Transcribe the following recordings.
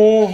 O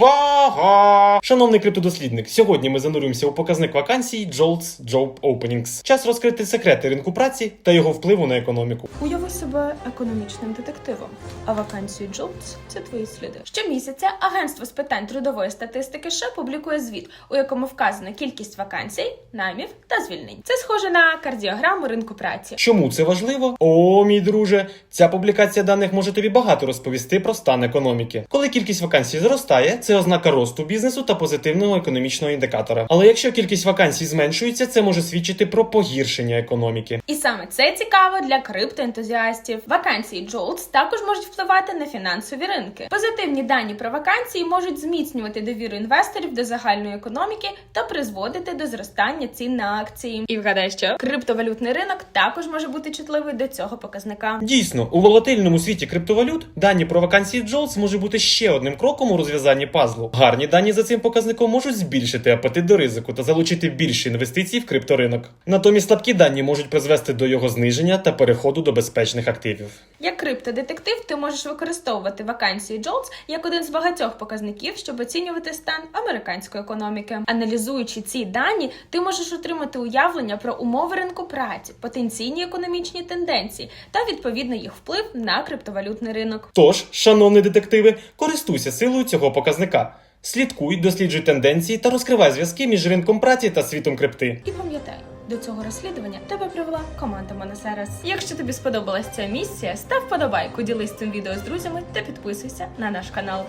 Увага! Шановний криптодослідник, сьогодні ми занурюємося у показник вакансій JOLTS Job Openings. Час розкрити секрети ринку праці та його впливу на економіку. Уяви себе економічним детективом, а вакансію Jobs – це твої сліди. Щомісяця агентство з питань трудової статистики США публікує звіт, у якому вказана кількість вакансій, наймів та звільнень. Це схоже на кардіограму ринку праці. Чому це важливо? О, мій друже, ця публікація даних може тобі багато розповісти про стан економіки. Коли кількість вакансій зростає, це ознака росту бізнесу та позитивного економічного індикатора. Але якщо кількість вакансій зменшується, це може свідчити про погіршення економіки. І саме це цікаво для криптоентузіастів. Вакансії JOLTS також можуть впливати на фінансові ринки. Позитивні дані про вакансії можуть зміцнювати довіру інвесторів до загальної економіки та призводити до зростання цін на акції. І вгадай, що криптовалютний ринок також може бути чутливий до цього показника. Дійсно, у волатильному світі криптовалют дані про вакансії Джолс може бути ще одним кроком у розв'язанні пазлу. Гарні дані за цим показником можуть збільшити апетит до ризику та залучити більше інвестицій в крипторинок. Натомість слабкі дані можуть призвести до його зниження та переходу до безпечних активів. Як криптодетектив, ти можеш використовувати вакансії JOLTS як один з багатьох показників, щоб оцінювати стан американської економіки. Аналізуючи ці дані, ти можеш отримати уявлення про умови ринку праці, потенційні економічні тенденції та відповідно їх вплив на криптовалютний ринок. Тож, шановні детективи, користуйся силою цього показника. Слідкуй, досліджуй тенденції та розкривай зв'язки між ринком праці та світом крипти. І пам'ятай, до цього розслідування тебе привела команда Моносерес. Якщо тобі сподобалась ця місія, став подобайку, ділись цим відео з друзями та підписуйся на наш канал.